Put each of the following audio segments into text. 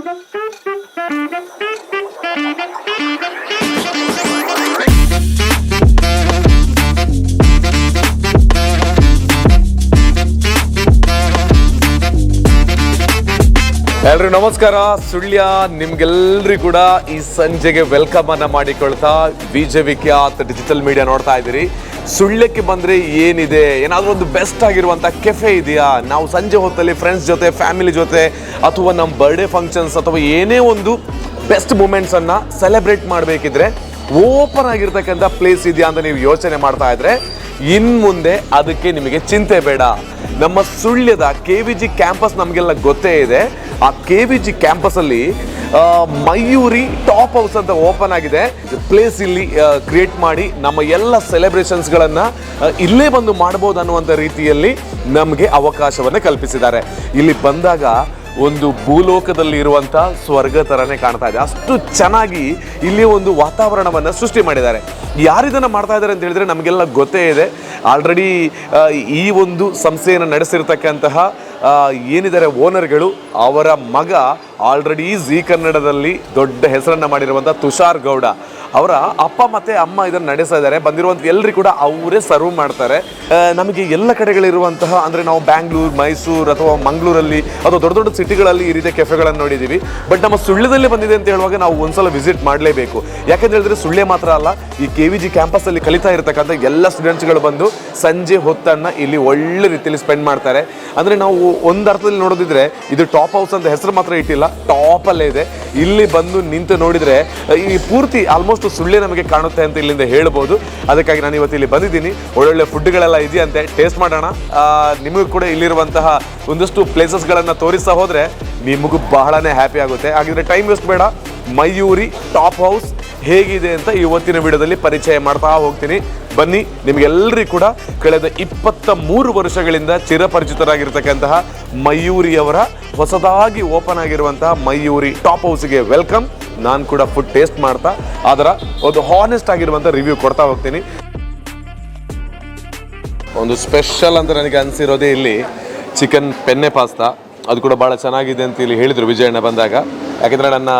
Thank you. ಎಲ್ರಿಗೂ ನಮಸ್ಕಾರ. ಸುಳ್ಯ, ನಿಮ್ಗೆಲ್ರಿಗೂ ಕೂಡ ಈ ಸಂಜೆಗೆ ವೆಲ್ಕಮ್ ಅನ್ನ ಮಾಡಿಕೊಳ್ತಾ ವಿಜಯ ವಿಖ್ಯಾತ್ ಡಿಜಿಟಲ್ ಮೀಡಿಯಾ ನೋಡ್ತಾ ಇದ್ದೀರಿ. ಸುಳ್ಯಕ್ಕೆ ಬಂದ್ರೆ ಏನಿದೆ? ಏನಾದರೂ ಒಂದು ಬೆಸ್ಟ್ ಆಗಿರುವಂತ ಕೆಫೆ ಇದೆಯಾ? ನಾವು ಸಂಜೆ ಹೊತ್ತಲ್ಲಿ ಫ್ರೆಂಡ್ಸ್ ಜೊತೆ ಫ್ಯಾಮಿಲಿ ಜೊತೆ, ಅಥವಾ ನಮ್ಮ ಬರ್ಡೇ ಫಂಕ್ಷನ್ಸ್ ಅಥವಾ ಏನೇ ಒಂದು ಬೆಸ್ಟ್ ಮೂಮೆಂಟ್ಸ್ ಅನ್ನ ಸೆಲೆಬ್ರೇಟ್ ಮಾಡಬೇಕಿದ್ರೆ ಓಪನ್ ಆಗಿರ್ತಕ್ಕಂಥ ಪ್ಲೇಸ್ ಇದೆಯಾ ಅಂತ ನೀವು ಯೋಚನೆ ಮಾಡ್ತಾ ಇದ್ರೆ, ಇನ್ ಮುಂದೆ ಅದಕ್ಕೆ ನಿಮಗೆ ಚಿಂತೆ ಬೇಡ. ನಮ್ಮ ಸುಳ್ಯದ ಕೆ ವಿ ಜಿ ಕ್ಯಾಂಪಸ್ ನಮಗೆಲ್ಲ ಗೊತ್ತೇ ಇದೆ. ಆ ಕೆ ವಿ ಜಿ ಕ್ಯಾಂಪಸಲ್ಲಿ ಆ, ಮಯೂರಿ ಟಾಪ್ ಹೌಸ್ ಅಂತ ಓಪನ್ ಆಗಿದೆ. ಪ್ಲೇಸ್ ಇಲ್ಲಿ ಕ್ರಿಯೇಟ್ ಮಾಡಿ ನಮ್ಮ ಎಲ್ಲ ಸೆಲೆಬ್ರೇಷನ್ಸ್ಗಳನ್ನು ಇಲ್ಲೇ ಬಂದು ಮಾಡ್ಬೋದು ಅನ್ನುವಂಥ ರೀತಿಯಲ್ಲಿ ನಮಗೆ ಅವಕಾಶವನ್ನು ಕಲ್ಪಿಸಿದ್ದಾರೆ. ಇಲ್ಲಿ ಬಂದಾಗ ಒಂದು ಭೂಲೋಕದಲ್ಲಿ ಇರುವಂತ ಸ್ವರ್ಗ ತರನೇ ಕಾಣ್ತಾ ಇದೆ. ಅಷ್ಟು ಚೆನ್ನಾಗಿ ಇಲ್ಲಿ ಒಂದು ವಾತಾವರಣವನ್ನ ಸೃಷ್ಟಿ ಮಾಡಿದ್ದಾರೆ. ಯಾರಿದನ್ನು ಮಾಡ್ತಾ ಇದ್ದಾರೆ ಅಂತ ಹೇಳಿದ್ರೆ ನಮಗೆಲ್ಲ ಗೊತ್ತೇ ಇದೆ. ಆಲ್ರೆಡಿ ಈ ಒಂದು ಸಂಸ್ಥೆಯನ್ನು ನಡೆಸಿರ್ತಕ್ಕಂತಹ ಏನಿದ್ದಾರೆ ಓನರ್ಗಳು, ಅವರ ಮಗ ಆಲ್ರೆಡಿ ಜಿ ಕನ್ನಡದಲ್ಲಿ ದೊಡ್ಡ ಹೆಸರನ್ನ ಮಾಡಿರುವಂಥ ತುಷಾರ್ ಗೌಡ. ಅವರ ಅಪ್ಪ ಮತ್ತೆ ಅಮ್ಮ ಇದನ್ನು ನಡೆಸ್ತಾ ಇದ್ದಾರೆ. ಬಂದಿರುವಂಥ ಎಲ್ಲರೂ ಕೂಡ ಅವರೇ ಸರ್ವ್ ಮಾಡ್ತಾರೆ. ನಮಗೆ ಎಲ್ಲ ಕಡೆಗಳಿರುವಂತಹ ಅಂದರೆ ನಾವು ಬ್ಯಾಂಗ್ಳೂರು, ಮೈಸೂರು ಅಥವಾ ಮಂಗಳೂರಲ್ಲಿ ಅಥವಾ ದೊಡ್ಡ ದೊಡ್ಡ ಸಿಟಿಗಳಲ್ಲಿ ಈ ರೀತಿಯ ಕೆಫೆಗಳನ್ನು ನೋಡಿದ್ದೀವಿ ಬಟ್ ನಮ್ಮ ಸುಳ್ಳ್ಯದಲ್ಲಿ ಬಂದಿದೆ ಅಂತ ಹೇಳುವಾಗ ನಾವು ಒಂದ್ಸಲ ವಿಸಿಟ್ ಮಾಡಲೇಬೇಕು. ಯಾಕಂತ ಹೇಳಿದ್ರೆ ಸುಳ್ಳ್ಯ ಮಾತ್ರ ಅಲ್ಲ, ಈ ಕೆ ವಿ ಜಿ ಕ್ಯಾಂಪಸ್ಸಲ್ಲಿ ಕಲಿತಾ ಇರತಕ್ಕಂಥ ಎಲ್ಲ ಸ್ಟೂಡೆಂಟ್ಸ್ಗಳು ಬಂದು ಸಂಜೆ ಹೊತ್ತನ್ನು ಇಲ್ಲಿ ಒಳ್ಳೆ ರೀತಿಯಲ್ಲಿ ಸ್ಪೆಂಡ್ ಮಾಡ್ತಾರೆ. ಅಂದರೆ ನಾವು ಒಂದು ಅರ್ಥದಲ್ಲಿ ನೋಡೋದಿದ್ರೆ ಇದು ಟಾಪ್ ಹೌಸ್ ಅಂತ ಹೆಸರು ಮಾತ್ರ ಇಟ್ಟಿಲ್ಲ. ಟಾಪಲ್ಲೇ ಇದೆ ಇಲ್ಲಿ ಬಂದು ನಿಂತು ನೋಡಿದರೆ, ಈ ಪೂರ್ತಿ ಆಲ್ಮೋಸ್ಟ್ ಸುಳ್ಳೆ ನಮಗೆ ಕಾಣುತ್ತೆ ಅಂತ ಇಲ್ಲಿಂದ ಹೇಳ್ಬೋದು. ಅದಕ್ಕಾಗಿ ನಾನು ಇವತ್ತು ಇಲ್ಲಿ ಬಂದಿದ್ದೀನಿ. ಒಳ್ಳೊಳ್ಳೆ ಫುಡ್ಗಳೆಲ್ಲ ಇದೆಯಂತೆ ಟೇಸ್ಟ್ ಮಾಡೋಣ. ನಿಮಗೂ ಕೂಡ ಇಲ್ಲಿರುವಂತಹ ಒಂದಷ್ಟು ಪ್ಲೇಸಸ್ಗಳನ್ನು ತೋರಿಸ್ತಾ ಹೋದರೆ ನಿಮಗೂ ಬಹಳನೇ ಹ್ಯಾಪಿ ಆಗುತ್ತೆ. ಹಾಗಿದ್ರೆ ಟೈಮ್ ವೇಸ್ಟ್ ಬೇಡ. ಮಯೂರಿ ಟಾಪ್ ಹೌಸ್ ಹೇಗಿದೆ ಅಂತ ಇವತ್ತಿನ ವಿಡಿಯೋದಲ್ಲಿ ಪರಿಚಯ ಮಾಡ್ತಾ ಹೋಗ್ತೀನಿ. ಬನ್ನಿ ನಿಮಗೆಲ್ಲರಿಗೂ ಕೂಡ ಕಳೆದ ಇಪ್ಪತ್ತ ಮೂರು ವರ್ಷಗಳಿಂದ ಚಿರಪರಿಚಿತರಾಗಿರ್ತಕ್ಕಂತಹ ಮಯೂರಿಯವರ ಹೊಸದಾಗಿ ಓಪನ್ ಆಗಿರುವಂತಹ ಮಯೂರಿ ಟಾಪ್ ಹೌಸ್ಗೆ ವೆಲ್ಕಮ್. ನಾನು ಕೂಡ ಫುಡ್ ಟೇಸ್ಟ್ ಮಾಡ್ತಾ, ಅದರ ಒಂದು ಹಾನೆಸ್ಟ್ ಆಗಿರುವಂಥ ರಿವ್ಯೂ ಕೊಡ್ತಾ ಹೋಗ್ತೀನಿ. ಒಂದು ಸ್ಪೆಷಲ್ ಅಂತ ನನಗೆ ಅನಿಸಿರೋದೇ ಇಲ್ಲಿ ಚಿಕನ್ ಪೆನ್ನೆ ಪಾಸ್ತಾ. ಅದು ಕೂಡ ಭಾಳ ಚೆನ್ನಾಗಿದೆ ಅಂತ ಇಲ್ಲಿ ಹೇಳಿದರು ವಿಜಯಣ್ಣ ಬಂದಾಗ. ಯಾಕೆಂದರೆ ನನ್ನ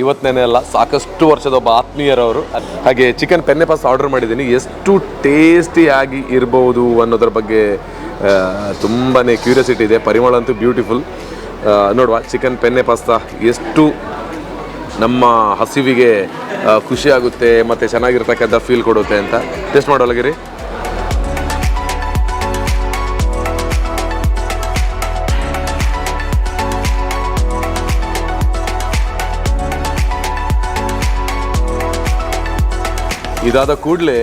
ಇವತ್ತನೇ ಅಲ್ಲ, ಸಾಕಷ್ಟು ವರ್ಷದ ಒಬ್ಬ ಆತ್ಮೀಯರವರು, ಹಾಗೆ ಚಿಕನ್ ಪೆನ್ನೆ ಪಾಸ್ ಆರ್ಡರ್ ಮಾಡಿದ್ದೀನಿ. ಎಷ್ಟು ಟೇಸ್ಟಿಯಾಗಿ ಇರಬಹುದು ಅನ್ನೋದ್ರ ಬಗ್ಗೆ ತುಂಬಾ ಕ್ಯೂರಿಯಾಸಿಟಿ ಇದೆ. ಪರಿಮಳ ಅಂತೂ ಬ್ಯೂಟಿಫುಲ್ ನೋಡುವ ಚಿಕನ್ ಪೆನ್ನೆ ಪಾಸ್ತಾ ಎಷ್ಟು ನಮ್ಮ ಹಸಿವಿಗೆ ಖುಷಿಯಾಗುತ್ತೆ ಮತ್ತು ಚೆನ್ನಾಗಿರ್ತಕ್ಕಂಥ ಫೀಲ್ ಕೊಡುತ್ತೆ ಅಂತ. ಟೇಸ್ಟ್ ಮಾಡೋಲಗಿರಿ ಇದಾದ ಕೂಡಲೇ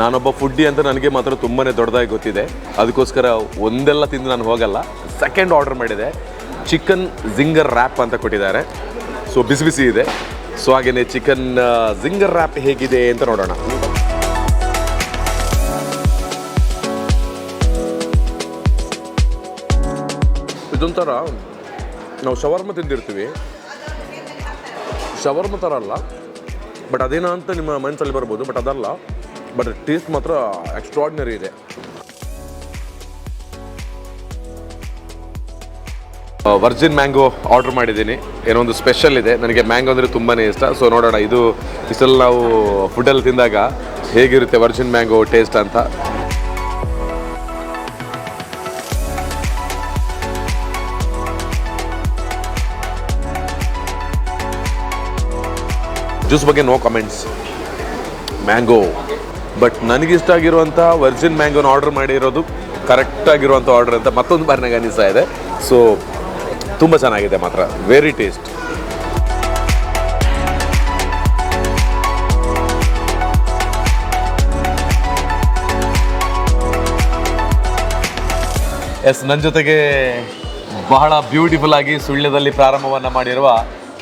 ನಾನೊಬ್ಬ ಫುಡ್ಡಿ ಅಂತ ನನಗೆ ಮಾತ್ರ ತುಂಬಾ ದೊಡ್ಡದಾಗಿ ಗೊತ್ತಿದೆ. ಅದಕ್ಕೋಸ್ಕರ ಒಂದೆಲ್ಲ ತಿಂದು ನಾನು ಹೋಗಲ್ಲ. ಸೆಕೆಂಡ್ ಆರ್ಡರ್ ಮಾಡಿದೆ. ಚಿಕನ್ ಜಿಂಗರ್ ರ್ಯಾಪ್ ಅಂತ ಕೊಟ್ಟಿದ್ದಾರೆ. ಸೊ ಬಿಸಿ ಬಿಸಿ ಇದೆ. ಸೊ ಹಾಗೆಯೇ ಚಿಕನ್ ಜಿಂಗರ್ ರ್ಯಾಪ್ ಹೇಗಿದೆ ಅಂತ ನೋಡೋಣ. ಇದೊಂಥರ ನಾವು ಶವರ್ಮ ತಿಂದಿರ್ತೀವಿ. ಶವರ್ಮ ಥರ ಅಲ್ಲ. ಬಟ್ ಅದೇನೋ ಅಂತ ನಿಮ್ಮ ಮನಸ್ಸಲ್ಲಿ ಬರ್ಬೋದು, ಬಟ್ ಅದಲ್ಲ. ಬಟ್ ಟೇಸ್ಟ್ ಮಾತ್ರ ಎಕ್ಸ್ಟ್ರಾಡ್ನರಿ ಇದೆ. ವರ್ಜಿನ್ ಮ್ಯಾಂಗೋ ಆರ್ಡರ್ ಮಾಡಿದ್ದೀನಿ. ಏನೋ ಒಂದು ಸ್ಪೆಷಲ್ ಇದೆ. ನನಗೆ ಮ್ಯಾಂಗೋ ಅಂದರೆ ತುಂಬಾ ಇಷ್ಟ. ಸೊ ನೋಡೋಣ, ಇದು ಇಷ್ಟೆಲ್ಲ ನಾವು ಫುಡ್ಡಲ್ಲಿ ತಿಂದಾಗ ಹೇಗಿರುತ್ತೆ ವರ್ಜಿನ್ ಮ್ಯಾಂಗೋ ಟೇಸ್ಟ್ ಅಂತ. ಜ್ಯೂಸ್ ಬಗ್ಗೆ ನೋ ಕಮೆಂಟ್ಸ್ ಮ್ಯಾಂಗೋ ಬಟ್ ನನಗಿಷ್ಟ ಆಗಿರುವಂಥ ವರ್ಜಿನ್ ಮ್ಯಾಂಗೋನ ಆರ್ಡರ್ ಮಾಡಿರೋದು ಕರೆಕ್ಟ್ ಆಗಿರುವಂಥ ಆರ್ಡರ್ ಅಂತ ಮತ್ತೊಂದು ಬಾರಿ ನನಗೆ ಅನಿಸ್ತಾ ಇದೆ. ಸೊ ತುಂಬ ಚೆನ್ನಾಗಿದೆ ಮಾತ್ರ. ವೆರಿ ಟೇಸ್ಟ್ ಎಸ್ ನನ್ನ ಜೊತೆಗೆ ಬಹಳ ಬ್ಯೂಟಿಫುಲ್ ಆಗಿ ಸುಳ್ಯದಲ್ಲಿ ಪ್ರಾರಂಭವನ್ನು ಮಾಡಿರುವ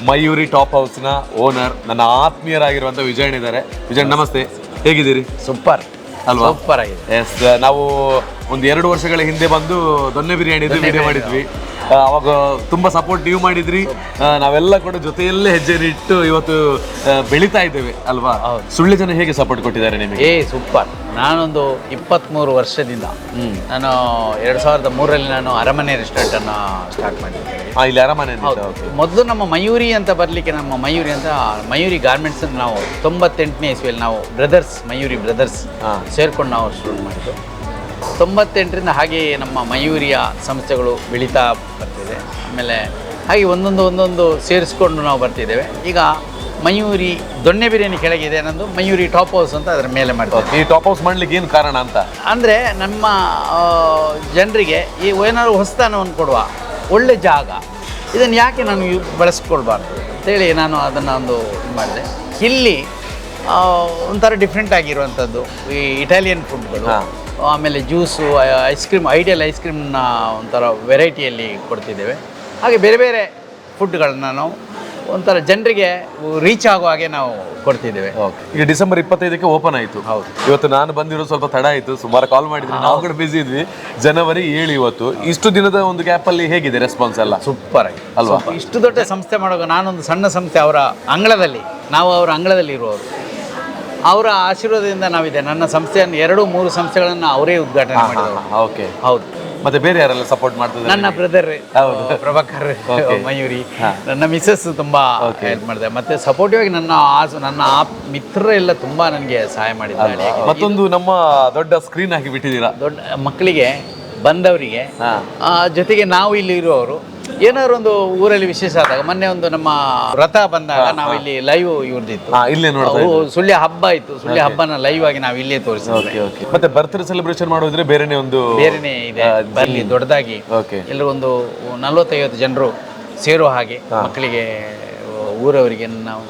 ಮಯೂರಿ ಟಾಪ್ ಹೌಸ್ನ ಓನರ್ ನನ್ನ ಆತ್ಮೀಯರಾಗಿರುವಂಥ ವಿಜಯಣ್ಣ ಇದ್ದಾರೆ. ವಿಜಯಣ್ಣ ನಮಸ್ತೆ. ಹೇಗಿದ್ದೀರಿ? ಸೂಪರ್. ಅಲ್ವಾ? ಸೂಪರ್ ಆಗಿದೆ. ಎಸ್ ನಾವು ಒಂದು ಎರಡು ವರ್ಷಗಳ ಹಿಂದೆ ಬಂದು ದೊನ್ನೆ ಬಿರಿಯಾನಿ. ವಿಡಿಯೋ ಮಾಡಿದ್ವಿ. ಅವಾಗ ತುಂಬ ಸಪೋರ್ಟ್ ನೀವು ಮಾಡಿದ್ರಿ. ನಾವೆಲ್ಲ ಕೂಡ ಜೊತೆಯಲ್ಲೇ ಹೆಜ್ಜೆ ಇಟ್ಟು ಇವತ್ತು ಬೆಳೀತಾ ಇದ್ದೇವೆ ಅಲ್ವಾ? ಸುಳ್ಳು ಜನ ಹೇಗೆ ಸಪೋರ್ಟ್ ಕೊಟ್ಟಿದ್ದಾರೆ ನಿಮಗೆ? ಏ ಸೂಪರ್ ನಾನೊಂದು ಇಪ್ಪತ್ತ್ಮೂರು ವರ್ಷದಿಂದ ನಾನು ಎರಡು ಸಾವಿರದ ಮೂರರಲ್ಲಿ ನಾನು ಅರಮನೆ ರೆಸ್ಟೋರೆಂಟನ್ನು ಸ್ಟಾರ್ಟ್ ಮಾಡಿದ್ದೆ. ಇಲ್ಲಿ ಅರಮನೆ ಮೊದಲು ನಮ್ಮ ಮಯೂರಿ ಅಂತ ಬರಲಿಕ್ಕೆ ನಮ್ಮ ಮಯೂರಿ ಅಂತ ಮಯೂರಿ ಗಾರ್ಮೆಂಟ್ಸ್ ನಾವು ತೊಂಬತ್ತೆಂಟನೇ ಇಸ್ವಿಯಲ್ಲಿ ನಾವು ಬ್ರದರ್ಸ್ ಮಯೂರಿ ಬ್ರದರ್ಸ್. ಸೇರ್ಕೊಂಡು ನಾವು ಶುರು ಮಾಡಿದ್ದು. ತೊಂಬತ್ತೆಂಟರಿಂದ ಹಾಗೆಯೇ ನಮ್ಮ ಮಯೂರಿಯ ಸಂಸ್ಥೆಗಳು ಬೆಳೀತಾ ಬರ್ತಿದೆ. ಆಮೇಲೆ ಹಾಗೆ ಒಂದೊಂದು ಒಂದೊಂದು ಸೇರಿಸ್ಕೊಂಡು ನಾವು ಬರ್ತಿದ್ದೇವೆ. ಈಗ ಮಯೂರಿ ದೊಣ್ಣೆ ಬಿರಿಯಾನಿ ಕೆಳಗಿದೆ ನನ್ನದು ಮಯೂರಿ ಟಾಪ್ ಹೌಸ್ ಅಂತ ಅದರ ಮೇಲೆ ಮಾಡ್ತೀವಿ ಈ ಟಾಪ್ ಹೌಸ್ ಮಾಡ್ಲಿಕ್ಕೆ ಏನು ಕಾರಣ ಅಂತ? ಅಂದರೆ ನಮ್ಮ ಜನರಿಗೆ ಈ ಏನಾದ್ರು ಹೊಸತನವನ್ನು ಕೊಡುವ ಒಳ್ಳೆ ಜಾಗ ಇದನ್ನು ಯಾಕೆ ನಾನು ಬಳಸ್ಕೊಳ್ಬಾರ್ದು ಅಂತೇಳಿ ನಾನು ಅದನ್ನು ಒಂದು ಇದು ಮಾಡಿದೆ. ಇಲ್ಲಿ ಒಂಥರ ಡಿಫ್ರೆಂಟ್ ಆಗಿರುವಂಥದ್ದು ಈ ಇಟಾಲಿಯನ್ ಫುಡ್ಗಳು. ಆಮೇಲೆ juice ice cream ideal ice ಕ್ರೀಮ್ನ ಒಂಥರ ವೆರೈಟಿಯಲ್ಲಿ ಕೊಡ್ತಿದ್ದೇವೆ. ಹಾಗೆ ಬೇರೆ ಬೇರೆ ಫುಡ್ಗಳನ್ನ ನಾವು ಒಂಥರ ಜನರಿಗೆ ರೀಚ್ ಆಗೋ ಹಾಗೆ ನಾವು ಕೊಡ್ತಿದ್ದೇವೆ. ಈಗ ಡಿಸೆಂಬರ್ ಇಪ್ಪತ್ತೈದಕ್ಕೆ ಓಪನ್ ಆಯಿತು. ಹೌದು. ಇವತ್ತು ನಾನು ಬಂದಿರೋ ಸ್ವಲ್ಪ ತಡ ಆಯಿತು. ಸುಮಾರು ಕಾಲ್ ಮಾಡಿದ್ವಿ ನಾವು ಕೂಡ ಬಿಸಿ ಇದ್ವಿ. ಜನವರಿ ಏಳು ಇವತ್ತು. ಇಷ್ಟು ದಿನದ ಒಂದು ಗ್ಯಾಪ್ ಅಲ್ಲಿ ಹೇಗಿದೆ ರೆಸ್ಪಾನ್ಸ್ ಎಲ್ಲ? ಸೂಪರ್ ಆಗಿ ಅಲ್ವಾ? ಇಷ್ಟು ದೊಡ್ಡ ಸಂಸ್ಥೆ ಮಾಡುವಾಗ ನಾನೊಂದು ಸಣ್ಣ ಸಂಸ್ಥೆ ಅವರ ಅಂಗಳದಲ್ಲಿ. ನಾವು ಅವರ ಅಂಗಳದಲ್ಲಿ ಇರುವವರು. ಅವರ ಆಶೀರ್ವಾದದಿಂದ ನಾವಿದೆ. ನನ್ನ ಸಂಸ್ಥೆಯನ್ನು ಎರಡು ಮೂರು ಸಂಸ್ಥೆಗಳನ್ನು ಅವರೇ ಉದ್ಘಾಟನೆ ಮಾಡಿದ್ರು ಓಕೆ. ಹೌದು. ಮತ್ತೆ ಬೇರೆ ಯಾರೆಲ್ಲ ಸಪೋರ್ಟ್ ಮಾಡ್ತಾರೆ ನನ್ನ ಬ್ರದರ್. ಪ್ರಭಾಕರ್. ಮಯೂರಿ ನನ್ನ ಮಿಸ್ಸಸ್ ತುಂಬಾ ಹೆಲ್ಪ್ ಮಾಡಿದೆ. ಮತ್ತೆ ಸಪೋರ್ಟಿವ್ ಆಗಿ ನನ್ನ ಆಸು ನನ್ನ ಆಪ್ ಮಿತ್ರರೆಲ್ಲ ತುಂಬಾ ನನಗೆ ಸಹಾಯ ಮಾಡಿದ್ದಾರೆ. ಮತ್ತೊಂದು ನಮ್ಮ ದೊಡ್ಡ ಸ್ಕ್ರೀನ್ ಹಾಕಿ ಬಿಟ್ಟಿದ್ದೀರಾ? ದೊಡ್ಡ ಮಕ್ಕಳಿಗೆ ಬಂದವರಿಗೆ ಆ, ಜೊತೆಗೆ ನಾವು ಇಲ್ಲಿ ಇರುವವರು ಏನಾದ್ರು ಒಂದು ಊರಲ್ಲಿ ವಿಶೇಷ ಆದಾಗ ಮೊನ್ನೆ ಒಂದು ನಮ್ಮ ವ್ರತ ಬಂದಾಗ ನಾವು ಇಲ್ಲಿ ಲೈವ್ ಅವು ಸುಳ್ಯ ಹಬ್ಬ ಇತ್ತು ಸುಳ್ಯ ಹಬ್ಬನ ಲೈವ್ ಆಗಿ ನಾವು ಇಲ್ಲೇ ತೋರಿಸಿದ್ವಿ. ಮತ್ತೆ ಬರ್ತ್ಡೇ ಸೆಲೆಬ್ರೇಷನ್ ಮಾಡೋದ್ರೆ ಬೇರೆನೆ ಒಂದು ಬೇರೆನೇ ಇದೆ ಬರ್ಲಿ ದೊಡ್ಡದಾಗಿ. ಎಲ್ಲರೂ ಒಂದು ನಲ್ವತ್ತೈವತ್ತು ಜನರು ಸೇರೋ ಹಾಗೆ ಮಕ್ಕಳಿಗೆ ಊರವರಿಗೆ ನಾವು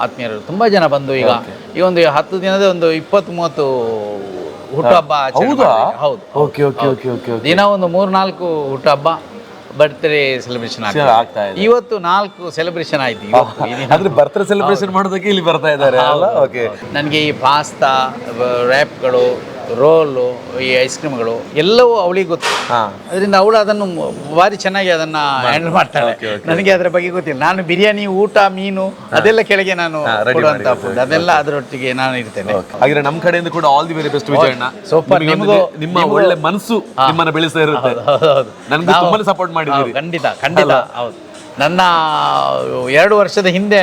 ಆತ್ಮೀಯರು ತುಂಬಾ ಜನ ಬಂದು ಈಗ ಈ ಒಂದು ಹತ್ತು ದಿನದ ಒಂದು ಇಪ್ಪತ್ತು ಮೂವತ್ತು ಹುಟ್ಟುಹಬ್ಬ ಹಬ್ಬ ಹೌದಾ ಹೌದು. ಓಕೆ ಓಕೆ ಓಕೆ ಓಕೆ ದಿನ ಒಂದು ಮೂರು ನಾಲ್ಕು ಹುಟ್ಟುಹಬ್ಬ ಬರ್ತ್ಡೇ ಸೆಲೆಬ್ರೇಷನ್ ಆಗ್ತಾ ಇದೆ. ಇವತ್ತು ನಾಲ್ಕು ಸೆಲೆಬ್ರೇಷನ್ ಆಯ್ತು ಅಂದ್ರೆ ಬರ್ತ್ಡೇ ಸೆಲೆಬ್ರೇಷನ್ ಮಾಡೋದಕ್ಕೆ ಇಲ್ಲಿ ಬರ್ತಾ ಇದ್ದಾರೆ ಓಕೆ. ನನಗೆ ಈ ಪಾಸ್ತಾ ರ್ಯಾಪ್ಗಳು ರೋಲು ಈ ಐಸ್ ಕ್ರೀಮ್ಗಳು ಎಲ್ಲವೂ ಅವಳಿಗೆ ಗೊತ್ತು. ಅದರಿಂದ ಅವಳು ಅದನ್ನು ಭಾರಿ ಚೆನ್ನಾಗಿ ಅದನ್ನ ಹ್ಯಾಂಡಲ್ ಮಾಡ್ತಾಳೆ. ನನಗೆ ಅದರ ಬಗ್ಗೆ ಗೊತ್ತಿಲ್ಲ. ನಾನು ಬಿರಿಯಾನಿ ಊಟ ಮೀನು ಅದೆಲ್ಲ ಕೆಳಗೆ ನಾನು ಫುಡ್ ಅದೆಲ್ಲ ಅದರೊಟ್ಟಿಗೆ ನಾನು ಇರ್ತೇನೆ. ಹಾಗೆ ನಮ್ಮ ಕಡೆಯಿಂದ ಕೂಡ all the very best Vijayanna. Super. ನಿಮಗೆ ನಿಮ್ಮ ಒಳ್ಳೆ ಮನಸ್ಸು ನಿಮ್ಮನ್ನ ಬೆಳೆಸ್ತಾ ಇರುತ್ತೆ. ಹೌದು ತುಂಬಾ ಸಪೋರ್ಟ್ ಮಾಡಿದ್ದೀರಿ. ಖಂಡಿತ ಖಂಡಿತ. ಹೌದು. ನನ್ನ ಎರಡು ವರ್ಷದ ಹಿಂದೆ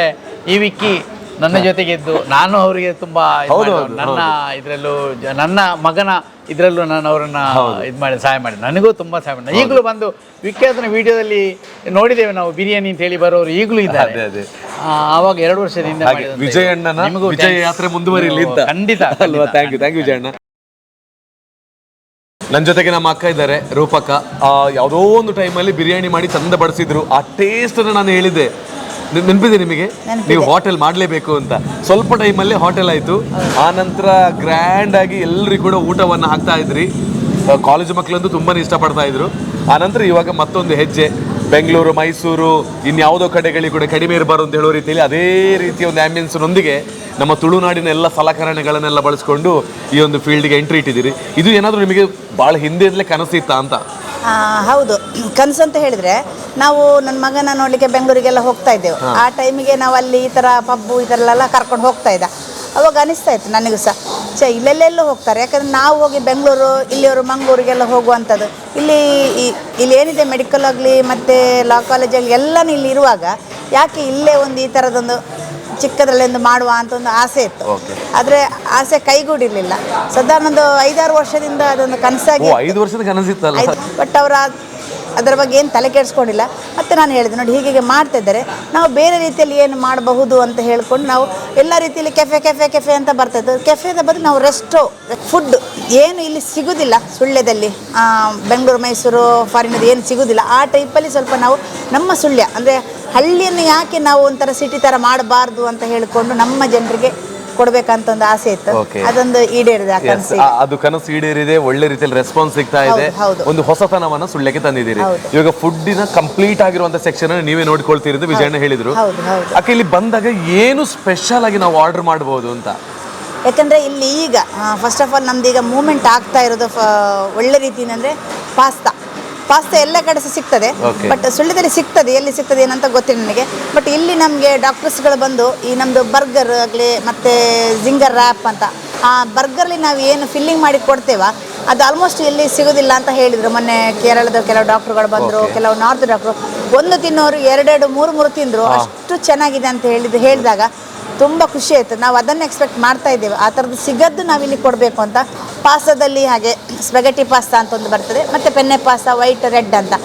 ಈ ವಿಕ್ಕಿ ನನ್ನ ಜೊತೆಗೆ ಇದ್ದು ನಾನು ಅವರಿಗೆ ತುಂಬಾ ಇದ್ ಹೌದು, ಮಾಡಿದವನು. ಹೌದು, ನನ್ನ ಇದ್ರಲ್ಲೂ ಜ- ನನ್ನ ಮಗನ ಇದ್ರಲ್ಲೂ ನಾನು ಅವರನ್ನ ಇದು ಮಾಡಿ ಸಹಾಯ ಮಾಡಿ ನನಗೂ ತುಂಬಾ ಸಹಾಯ ಮಾಡಿ ಈಗಲೂ ಬಂದು ವಿಖ್ಯಾತನ ವಿಡಿಯೋದಲ್ಲಿ ನೋಡಿದ್ದೇವೆ ನಾವು ಬಿರಿಯಾನಿ ಅಂತ ಹೇಳಿ ಬರೋರು ಈಗಲೂ ಇದ್ದಾರೆ. ಅದೇ ಆ, ಆವಾಗ ಎರಡು ವರ್ಷದಿಂದ ವಿಜಯಣ್ಣ ಹಾಗೆ ಮಾಡಿದಂತೆ ವಿಜಯಣ್ಣನ ನಿಮಗೂ ವಿಜಯ thanks. ಯಾತ್ರೆ ಮುಂದುವರಿಲಿ ಅಂತ. ಖಂಡಿತ ಅಲ್ವಾ? Thank you thank you Vijayanna. ನನ್ನ ಜೊತೆಗೆ ನಮ್ಮ ಅಕ್ಕ ಇದ್ದಾರೆ ರೂಪಕ್ಕ. ಆ, ಯಾವುದೋ ಒಂದು ಟೈಮಲ್ಲಿ ಬಿರಿಯಾನಿ ಮಾಡಿ ಚಂದ ಬಡಿಸಿದ್ರು. ಆ ಟೇಸ್ಟ್ ನಾನು ಹೇಳಿದ್ದೆ. ನೆ- ನೆನಪಿದೆ ನಿಮಗೆ? ನೀವು ಹೋಟೆಲ್ ಮಾಡಲೇಬೇಕು ಅಂತ. ಸ್ವಲ್ಪ ಟೈಮಲ್ಲಿ ಹೋಟೆಲ್ ಆಯಿತು. ಆ ನಂತರ ಗ್ರ್ಯಾಂಡ್ ಆಗಿ ಎಲ್ಲರಿಗೂ ಕೂಡ ಊಟವನ್ನು ಹಾಕ್ತಾ ಇದ್ರಿ. ಕಾಲೇಜು ಮಕ್ಕಳಂತೂ ತುಂಬಾನೇ ಇಷ್ಟಪಡ್ತಾ ಇದ್ರು. ಆ ನಂತರ ಇವಾಗ ಮತ್ತೊಂದು ಹೆಜ್ಜೆ. ಬೆಂಗಳೂರು ಮೈಸೂರು ಇನ್ಯಾವುದೋ ಕಡೆಗಳಿಗೆ ಕೂಡ ಕಡಿಮೆ ಇರಬಾರ್ದು ಅಂತ ಹೇಳೋ ರೀತಿಯಲ್ಲಿ ಅದೇ ರೀತಿಯ ಒಂದು ಆಂಬಿಯನ್ಸ್ನೊಂದಿಗೆ ನಮ್ಮ ತುಳುನಾಡಿನ ಎಲ್ಲ ಸಲಕರಣೆಗಳನ್ನೆಲ್ಲ ಬಳಸ್ಕೊಂಡು ಈ ಒಂದು ಫೀಲ್ಡ್ಗೆ ಎಂಟ್ರಿ ಇಟ್ಟಿದ್ದೀರಿ. ಇದು ಏನಾದರೂ ನಿಮಗೆ ಭಾಳ ಹಿಂದೆಯಿಂದಲೇ ಕನಸಿತ್ತಾ ಅಂತ? ಹೌದು. ಕನಸು ಅಂತ ಹೇಳಿದ್ರೆ ನಾವು ನನ್ನ ಮಗನ ನೋಡಲಿಕ್ಕೆ ಬೆಂಗಳೂರಿಗೆಲ್ಲ ಹೋಗ್ತಾ ಇದ್ದೆವು. ಆ ಟೈಮಿಗೆ ನಾವು ಅಲ್ಲಿ ಈ ಥರ ಪಬ್ಬು ಈ ಥರ ಎಲ್ಲ ಕರ್ಕೊಂಡು ಹೋಗ್ತಾ ಇದ್ದ. ಅವಾಗ ಅನಿಸ್ತಾ ಇತ್ತು ನನಗೂ ಸಹ. ಚ ಇಲ್ಲೆಲ್ಲೆಲ್ಲೂ ಹೋಗ್ತಾರೆ. ಯಾಕಂದ್ರೆ ನಾವು ಹೋಗಿ ಬೆಂಗಳೂರು ಇಲ್ಲಿಯವರು ಮಂಗಳೂರಿಗೆಲ್ಲ ಹೋಗುವಂಥದ್ದು ಇಲ್ಲಿ ಈ- ಇಲ್ಲಿ ಏನಿದೆ ಮೆಡಿಕಲ್ ಆಗಲಿ ಮತ್ತು ಲಾ ಕಾಲೇಜಲ್ಲಿ ಎಲ್ಲನೂ ಇಲ್ಲಿ ಇರುವಾಗ ಯಾಕೆ ಇಲ್ಲೇ ಒಂದು ಈ ಥರದೊಂದು ಚಿಕ್ಕದ್ರಲ್ಲೊಂದು ಮಾಡುವ ಅಂತ ಒಂದು ಆಸೆ ಇತ್ತು. ಆದರೆ ಆಸೆ ಕೈಗೂಡಿರಲಿಲ್ಲ. ಸದಾ ಒಂದು ಐದಾರು ವರ್ಷದಿಂದ ಅದೊಂದು ಕನಸಾಗಿ ಐದು ವರ್ಷದ ಕನಸಿತ್ತಲ್ಲ? ಬಟ್ ಅವರ ಅದರ ಬಗ್ಗೆ ಏನು ತಲೆ ಕೆಡಿಸ್ಕೊಂಡಿಲ್ಲ. ಮತ್ತು ನಾನು ಹೇಳಿದೆ, ನೋಡಿ ಹೀಗೆ ಮಾಡ್ತಾ ಇದ್ದಾರೆ. ನಾವು ಬೇರೆ ರೀತಿಯಲ್ಲಿ ಏನು ಮಾಡಬಹುದು ಅಂತ ಹೇಳ್ಕೊಂಡು ನಾವು ಎಲ್ಲ ರೀತಿಯಲ್ಲಿ ಕೆಫೆ ಕೆಫೆ ಕೆಫೆ ಅಂತ ಬರ್ತಾಯಿತ್ತು ಕೆಫೆದ ಬದಲು ನಾವು ರೆಸ್ಟೋ ಫುಡ್ ಏನು ಇಲ್ಲಿ ಸಿಗೋದಿಲ್ಲ ಸುಳ್ಯದಲ್ಲಿ. ಬೆಂಗಳೂರು, ಮೈಸೂರು ಫಾರಿನದು ಏನು ಸಿಗೋದಿಲ್ಲ. ಆ ಟೈಪಲ್ಲಿ ಸ್ವಲ್ಪ ನಾವು ನಮ್ಮ ಸುಳ್ಯ, ಅಂದರೆ ಹಳ್ಳಿಯನ್ನು ಯಾಕೆ ನಾವು ಒಂಥರ ಸಿಟಿ ಥರ ಮಾಡಬಾರ್ದು ಅಂತ ಹೇಳಿಕೊಂಡು ನಮ್ಮ ಜನರಿಗೆ ಕೊಡ್ಬೇಕಂತ ಆಸೆ ಇತ್ತು. Okay. ಅದೊಂದು ಈಡೇರಿದೆ ಆ Yes, ಕನಸು ಆ- ಅದು ಕನಸು ಈಡೇರಿದೆ ಒಳ್ಳೆ ರೀತಿಯಲ್ಲಿ ರೆಸ್ಪಾನ್ಸ್ ಸಿಗ್ತಾ ಇದೆ. ಹೌದು. ಒಂದು ಹೊಸತನವನ್ನ ಸುಳ್ಳಕ್ಕೆ ತಂದಿದ್ದೀರಿ. ಇವಾಗ ಫುಡ್ಡಿನ ಕಂಪ್ಲೀಟ್ ಆಗಿರುವಂತ ಸೆಕ್ಷನ್ ನೀವೇ ನೋಡ್ಕೊಳ್ತೀರಿ ವಿಜಯಣ್ಣ ಹೇಳಿದ್ರು. ಹೌದು ಹೌದು. ಅಕ್ಕ ಇಲ್ಲಿ ಬಂದಾಗ ಏನು ಸ್ಪೆಷಲ್ ಆಗಿ ನಾವು ಆರ್ಡರ್ ಮಾಡಬಹುದು ಅಂತ? ಯಾಕಂದ್ರೆ ಇಲ್ಲಿ ಈಗ ಫಸ್ಟ್ ಆಫ್ ಆಲ್ ನಮ್ದು ಈಗ ಮೂಮೆಂಟ್ ಆಗ್ತಾ ಇರೋದು ಫ- ಒಳ್ಳೆ ರೀತಿಯಿಂದ ಅಂದರೆ ಪಾಸ್ತಾ ಪಾಸ್ತಾ ಎಲ್ಲ ಕಡೆ ಸಹ ಸಿಗ್ತದೆ. ಬಟ್ ಸುಳ್ಳ್ಯದಲ್ಲಿ ಸಿಗ್ತದೆ ಎಲ್ಲಿ ಸಿಗ್ತದೆ ಏನಂತ ಗೊತ್ತಿಲ್ಲ ನನಗೆ ಬಟ್ ಇಲ್ಲಿ ನಮಗೆ ಡಾಕ್ಟರ್ಸ್ಗಳು ಬಂದು ಈ ನಮ್ಮದು ಬರ್ಗರ್ ಆಗಲಿ ಮತ್ತು ಜಿಂಗರ್ ರ್ಯಾಪ್ ಅಂತ ಆ ಬರ್ಗರ್ಲಿ ನಾವು ಏನು ಫಿಲ್ಲಿಂಗ್ ಮಾಡಿ ಕೊಡ್ತೇವ? ಅದು ಆಲ್ಮೋಸ್ಟ್ ಎಲ್ಲಿ ಸಿಗೋದಿಲ್ಲ ಅಂತ ಹೇಳಿದರು ಮೊನ್ನೆ ಕೇರಳದ ಕೆಲವು ಡಾಕ್ಟ್ರುಗಳು ಬಂದರು. ಕೆಲವು ನಾರ್ತ್ ಡಾಕ್ಟ್ರು ಒಂದು ತಿನ್ನೋರು ಎರಡೆರಡು ಮೂರು ಮೂರು ತಿಂದರು ಅಷ್ಟು ಚೆನ್ನಾಗಿದೆ ಅಂತ ಹೇಳಿದ ಹೇಳಿದಾಗ ತುಂಬ ಖುಷಿ ಆಯಿತು. ನಾವು ಅದನ್ನು ಎಕ್ಸ್ಪೆಕ್ಟ್ ಮಾಡ್ತಾ ಇದ್ದೇವೆ. ಆ ಥರದ್ದು ಸಿಗದ್ದು ನಾವಿಲ್ಲಿ ಕೊಡಬೇಕು ಅಂತ. ಪಾಸ್ತಾದಲ್ಲಿ ಹಾಗೆ ಸ್ಪೆಗಟಿ ಪಾಸ್ತಾ ಅಂತ ಒಂದು ಬರ್ತದೆ. ಮತ್ತು ಪೆನ್ನೆ ಪಾಸ್ತಾ ವೈಟ್ ರೆಡ್ ಅಂತ.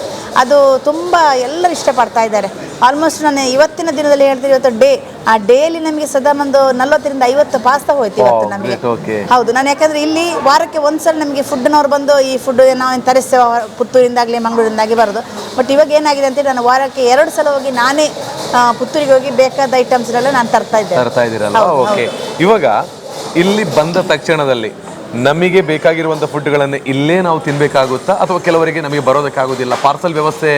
ಅದು ತುಂಬ ಎಲ್ಲರೂ ಇಷ್ಟಪಡ್ತಾ ಇದ್ದಾರೆ. ಆಲ್ಮೋಸ್ಟ್ ನಾನು ಇವತ್ತಿನ ದಿನದಲ್ಲಿ ಹೇಳ್ತೀನಿ ಇವತ್ತು ಡೇ. ಆ ಡೇಲಿ ನಮಗೆ ಸದಾ ಒಂದು ನಲವತ್ತರಿಂದ ಐವತ್ತು ಪಾಸ್ತಾ ಹೋಯ್ತು ಇವತ್ತು ನಮಗೆ. ಹೌದು ನಾನು ಯಾಕಂದರೆ ಇಲ್ಲಿ ವಾರಕ್ಕೆ ಒಂದ್ಸಲ ನಮಗೆ ಫುಡ್ನವ್ರು ಬಂದು ಈ ಫುಡ್ ನಾವು ತರಿಸ್ತೇವೆ ಪುತ್ತೂರಿಂದಾಗಲಿ ಮಂಗಳೂರಿಂದಾಗಿ ಬರೋದು. ಬಟ್ ಇವಾಗ ಏನಾಗಿದೆ ಅಂತೇಳಿ ನಾನು ವಾರಕ್ಕೆ ಎರಡು ಸಲ ಹೋಗಿ ನಾನೇ ಪುತ್ತೂರಿಗೆ ಹೋಗಿ ಬೇಕಾದ ಐಟಮ್ಸ್ನೆಲ್ಲ ನಾನು ತರ್ತಾ ಇದ್ದೇನೆ. ತರ್ತಾ ಇದ್ದೀರಲ್ಲ ಓಕೆ ಇವಾಗ ಇಲ್ಲಿ ಬಂದ ತಕ್ಷಣದಲ್ಲಿ ನಮಗೆ ಬೇಕಾಗಿರುವಂಥ ಫುಡ್ಗಳನ್ನು ಇಲ್ಲೇ ನಾವು ತಿನ್ಬೇಕಾಗುತ್ತಾ? ಅಥವಾ ಕೆಲವರಿಗೆ ನಮಗೆ ಬರೋದಕ್ಕಾಗೋದಿಲ್ಲ? ಪಾರ್ಸಲ್ ವ್ಯವಸ್ಥೆ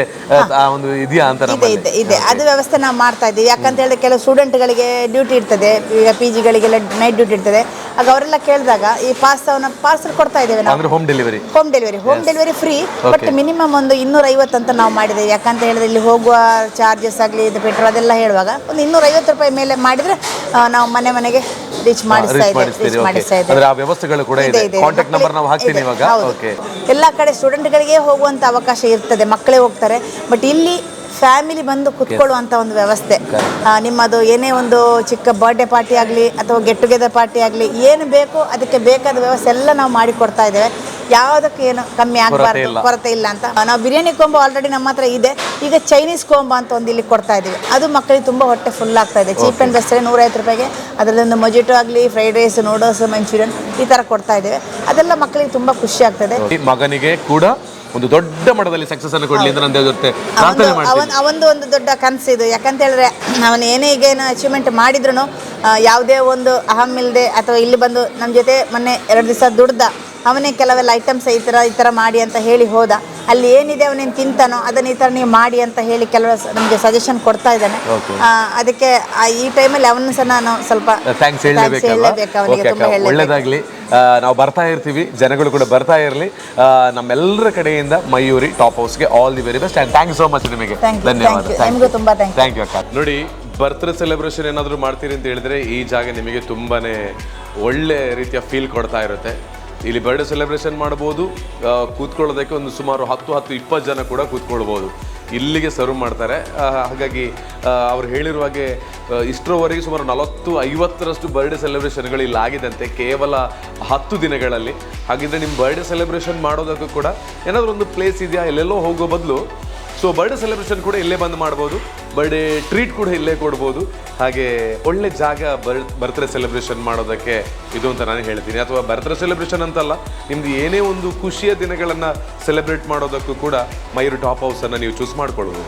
ಆ, ಒಂದು ಇದೆಯಾ ಅಂತ ಇದೆ ನಮ್ಮಲ್ಲಿ? ಇದೆ ಇದೆ. ಅದು ವ್ಯವಸ್ಥೆ ನಾವು ಮಾಡ್ತಾ ಇದ್ದೀವಿ. ಯಾಕಂತ ಹೇಳಿದ್ರೆ ಕೆಲವು ಸ್ಟೂಡೆಂಟ್ಗಳಿಗೆ ಡ್ಯೂಟಿ ಇರ್ತದೆ. ಈಗ ಪಿ ಜಿಗಳಿಗೆಲ್ಲ ನೈಟ್ ಡ್ಯೂಟಿ ಇರ್ತದೆ. ಆಗ ಅವರೆಲ್ಲ ಕೇಳಿದಾಗ ಈ ಪಾಸ್ತಾವನ್ನ ಪಾರ್ಸಲ್ ಕೊಡ್ತಾ ಇದ್ದೇವೆ ನಾವು. ಅಂದ್ರೆ home delivery home delivery home delivery free but minimum ಒಂದು ಇನ್ನೂರ ಐವತ್ತು ಅಂತ ನಾವು ಮಾಡಿದ್ದೇವೆ. ಯಾಕಂತ ಹೇಳಿದ್ರೆ ಇಲ್ಲಿ ಹೋಗುವ ಚಾರ್ಜಸ್ ಆಗಲಿ ಇದು ಪೆಟ್ರೋಲ್ ಅದೆಲ್ಲ ಹೇಳುವಾಗ ಒಂದು ಇನ್ನೂರ ಐವತ್ತು ರೂಪಾಯಿ ಮೇಲೆ ಮಾಡಿದರೆ ನಾವು ಮನೆ ಮನೆಗೆ ರೀಚ್ ಮಾಡಿಸ್ತಾ ರೀಚ್ ಇದ್ದೇವೆ ರೀಚ್ ಮಾಡಿಸ್ತಾ ಅಂದ್ರೆ ಆ ವ್ಯವಸ್ಥೆಗಳು ಕೂಡ ಇದೆ, ಇದೆ ಇದೆ. ಕಾಂಟ್ಯಾಕ್ಟ್ ನಂಬರ್ ನಾವು ಹಾಕ್ತೀನಿ ಇದೆ, ಇವಾಗ. ಓಕೆ ಎಲ್ಲ ಕಡೆ ಸ್ಟೂಡೆಂಟ್ಗಳಿಗೆ ಹೋಗುವಂತ ಅವಕಾಶ ಇರ್ತದೆ ಮಕ್ಕಳೇ ಹೋಗ್ತಾರೆ. ಬಟ್ ಇಲ್ಲಿ ಫ್ಯಾಮಿಲಿ ಬಂದು ಕುತ್ಕೊಳ್ಳುವಂತ ಒಂದು ವ್ಯವಸ್ಥೆ. ನಿಮ್ಮದು ಏನೇ ಒಂದು ಚಿಕ್ಕ ಬರ್ಡೇ ಪಾರ್ಟಿ ಆಗಲಿ ಅಥವಾ ಗೆಟ್ ಟುಗೆದರ್ ಪಾರ್ಟಿ ಆಗಲಿ ಏನು ಬೇಕು ಅದಕ್ಕೆ ಬೇಕಾದ ವ್ಯವಸ್ಥೆ ಎಲ್ಲ ನಾವು ಮಾಡಿ ಕೊಡ್ತಾ ಇದ್ದೇವೆ. ಯಾವುದಕ್ಕೆ ಏನು ಕಮ್ಮಿ ಆಗಬಾರ್ದು ಕೊರತೆ ಇಲ್ಲ. ಅಂತ. ನಾವು ಬಿರಿಯಾನಿ ಕೊಂಬು ಆಲ್ರೆಡಿ ನಮ್ಮ ಹತ್ರ ಇದೆ. ಈಗ ಚೈನೀಸ್ ಕೊಂಬ ಅಂತ ಒಂದು ಇಲ್ಲಿ ಕೊಡ್ತಾ ಇದ್ದೀವಿ. ಅದು ಮಕ್ಕಳಿಗೆ ತುಂಬ ಹೊಟ್ಟೆ ಫುಲ್ ಆಗ್ತಾ ಇದೆ. ಚೀಪ್ ಆ್ಯಂಡ್ ಬೆಸ್ಟ್ ನೂರೈವತ್ತು ರೂಪಾಯಿಗೆ. ಅದರಲ್ಲೊಂದು ಮೊಜಿಟೋ ಆಗಲಿ ಫ್ರೈಡ್ ರೈಸ್ ನೂಡಲ್ಸ್ ಮಂಚೂರಿಯನ್ ಈ ಥರ ಕೊಡ್ತಾ ಇದ್ದೇವೆ. ಅದೆಲ್ಲ ಮಕ್ಕಳಿಗೆ ತುಂಬ ಖುಷಿ ಆಗ್ತದೆ. ಮಗನಿಗೆ ಕೂಡ ಒಂದು ದೊಡ್ಡ ಮಟ್ಟದಲ್ಲಿ ಸಕ್ಸಸ್ ಅನ್ನು ಕೊಡ್ಲಿ ಅಂತ ನನ್ನ ಜೊತೆ. ಅವನದು ಒಂದು ದೊಡ್ಡ ಕನಸು ಇದು. ಯಾಕಂತ ಹೇಳಿದ್ರೆ ಅವನು ಏನೇ ಈಗ ಏನು ಅಚೀವ್ಮೆಂಟ್ ಮಾಡಿದ್ರು ಯಾವುದೇ ಒಂದು ಅಹಮ್ ಇಲ್ಲದೆ ಅಥವಾ ಇಲ್ಲಿ ಬಂದು ನಮ್ಮ ಜೊತೆ ಮೊನ್ನೆ ಎರಡು ದಿವಸ ದುಡ್ದ ಅವನೇ ಕೆಲವೆಲ್ಲ ಐಟಮ್ಸ್ ಈ ಥರ ಈ ಥರ ಮಾಡಿ ಅಂತ ಹೇಳಿ ಹೋದ. ಅಲ್ಲಿ ಏನಿದೆ ಅವನೇನು ತಿಂತಾನೋ ಅದನ್ನ ಈ ಥರ ನೀವು ಮಾಡಿ ಅಂತ ಹೇಳಿ ಕೆಲವು ನಮಗೆ ಸಜೆಷನ್ ಕೊಡ್ತಾ ಇದ್ದಾನೆ. ಅದಕ್ಕೆ ಆ ಈ ಟೈಮಲ್ಲಿ ಅವನು ಸಹ ನಾನು ಸ್ವಲ್ಪ ಥ್ಯಾಂಕ್ಸ್ ಅವನಿಗೆ ತುಂಬ ಆ, ನಾವು ಬರ್ತಾ ಇರ್ತೀವಿ ಜನಗಳು ಕೂಡ ಬರ್ತಾ ಇರಲಿ. ನಮ್ಮೆಲ್ಲರ ಕಡೆಯಿಂದ Mayuri top ಹೌಸ್ಗೆ all the very best and thank you so much ನಿಮಗೆ. Thank you, ಧನ್ಯವಾದ. thank you. ನಿಮಗೂ ತುಂಬ ಥ್ಯಾಂಕ್ ಯು ಅಕ್ಕ. ನೋಡಿ ಬರ್ತ್ಡೇ ಸೆಲೆಬ್ರೇಷನ್ ಏನಾದರೂ ಮಾಡ್ತೀರಿ ಅಂತ ಹೇಳಿದ್ರೆ ಈ ಜಾಗ ನಿಮಗೆ ತುಂಬಾನೇ ಒಳ್ಳೆ ರೀತಿಯ ಫೀಲ್ ಕೊಡ್ತಾ ಇರುತ್ತೆ. ಇಲ್ಲಿ ಬರ್ಡೇ ಸೆಲೆಬ್ರೇಷನ್ ಮಾಡ್ಬೋದು. ಕೂತ್ಕೊಳ್ಳೋದಕ್ಕೆ ಒಂದು ಸುಮಾರು ಹತ್ತು ಹತ್ತು, ಇಪ್ಪತ್ತು ಜನ ಕೂಡ ಕೂತ್ಕೊಳ್ಬೋದು. ಇಲ್ಲಿಗೆ ಸರ್ವ್ ಮಾಡ್ತಾರೆ. ಹಾಗಾಗಿ ಅವ್ರು ಹೇಳಿರುವ ಹಾಗೆ ಇಷ್ಟರವರೆಗೆ ಸುಮಾರು ನಲವತ್ತು, ಐವತ್ತರಷ್ಟು ಬರ್ಡೇ ಸೆಲೆಬ್ರೇಷನ್ಗಳು ಇಲ್ಲಿ ಆಗಿದಂತೆ ಕೇವಲ ಹತ್ತು ದಿನಗಳಲ್ಲಿ. ಹಾಗಿದ್ರೆ ನಿಮ್ಮ ಬರ್ಡೇ ಸೆಲೆಬ್ರೇಷನ್ ಮಾಡೋದಕ್ಕೂ ಕೂಡ ಏನಾದರೂ ಒಂದು ಪ್ಲೇಸ್ ಇದೆಯಾ? ಎಲ್ಲೆಲ್ಲೋ ಹೋಗೋ ಬದಲು ಸೊ ಬರ್ಡೇ ಸೆಲೆಬ್ರೇಷನ್ ಕೂಡ ಇಲ್ಲೇ ಬಂದು ಮಾಡ್ಬೋದು. ಬರ್ಡೇ ಟ್ರೀಟ್ ಕೂಡ ಇಲ್ಲೇ ಕೊಡ್ಬೋದು. ಹಾಗೆ ಒಳ್ಳೆ ಜಾಗ ಬರ್, ಬರ್ತ್ಡೇ ಸೆಲೆಬ್ರೇಷನ್ ಮಾಡೋದಕ್ಕೆ ಇದು ಅಂತ ನಾನು ಹೇಳ್ತೀನಿ. ಅಥವಾ ಬರ್ತ್ಡೇ ಸೆಲೆಬ್ರೇಷನ್ ಅಂತಲ್ಲ, ನಿಮ್ದು ಏನೇ ಒಂದು ಖುಷಿಯ ದಿನಗಳನ್ನು ಸೆಲೆಬ್ರೇಟ್ ಮಾಡೋದಕ್ಕೂ ಕೂಡ ಮಯೂರು ಟಾಪ್ ಹೌಸನ್ನು ನೀವು ಚೂಸ್ ಮಾಡ್ಕೊಳ್ಬೋದು.